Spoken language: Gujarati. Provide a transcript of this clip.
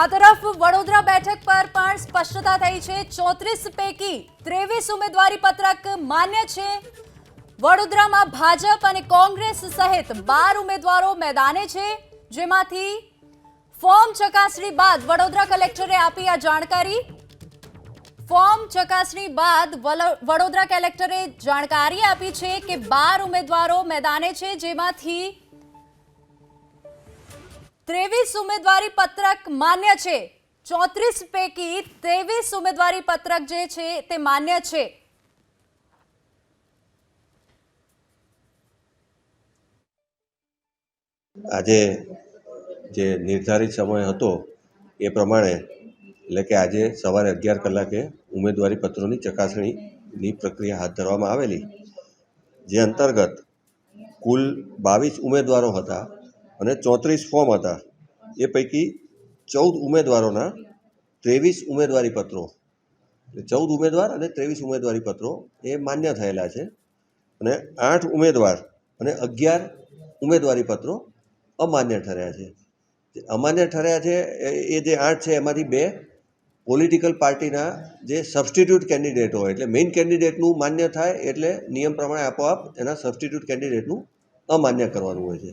આ તરફ વડોદરા બેઠક પર પણ સ્પષ્ટતા થઈ છે. ચોત્રીસ પૈકી ત્રેવીસ ઉમેદવારી પત્રક માન્ય છે. વડોદરામાં ભાજપ અને કોંગ્રેસ સહિત બાર ઉમેદવારો મેદાને છે. જેમાંથી ફોર્મ ચકાસણી બાદ વડોદરા કલેક્ટરે આપી આ જાણકારી. ફોર્મ ચકાસણી બાદ વડોદરા કલેક્ટરે જાણકારી આપી છે કે બાર ઉમેદવારો મેદાને છે. જેમાંથી ત્રેવીસ ઉમેદવારી પત્રક માન્ય છે. ચોત્રીસ પૈકી ત્રેવીસ ઉમેદવારી પત્રક જે છે તે માન્ય છે. આજે જે નિર્ધારિત સમય હતો એ પ્રમાણે, એટલે કે આજે સવારે અગિયાર કલાકે ઉમેદવારી પત્રોની ચકાસણીની પ્રક્રિયા હાથ ધરવામાં આવેલી, જે અંતર્ગત કુલ બાવીસ ઉમેદવારો હતા અને ચોત્રીસ ફોર્મ હતા. એ પૈકી ચૌદ ઉમેદવારોના ત્રેવીસ ઉમેદવારી પત્રો. ચૌદ ઉમેદવાર અને ત્રેવીસ ઉમેદવારી પત્રો એ માન્ય થયેલા છે. અને આઠ ઉમેદવાર અને અગિયાર ઉમેદવારી પત્રો અમાન્ય ઠર્યા છે. અમાન્ય ઠર્યા છે એ જે આઠ છે એમાંથી બે પોલિટિકલ પાર્ટીના જે સબસ્ટિટ્યૂટ કેન્ડિડેટ હોય, એટલે મેઇન કેન્ડિડેટનું માન્ય થાય એટલે નિયમ પ્રમાણે આપોઆપ એના સબસ્ટિટ્યૂટ કેન્ડિડેટનું અમાન્ય કરવાનું હોય છે.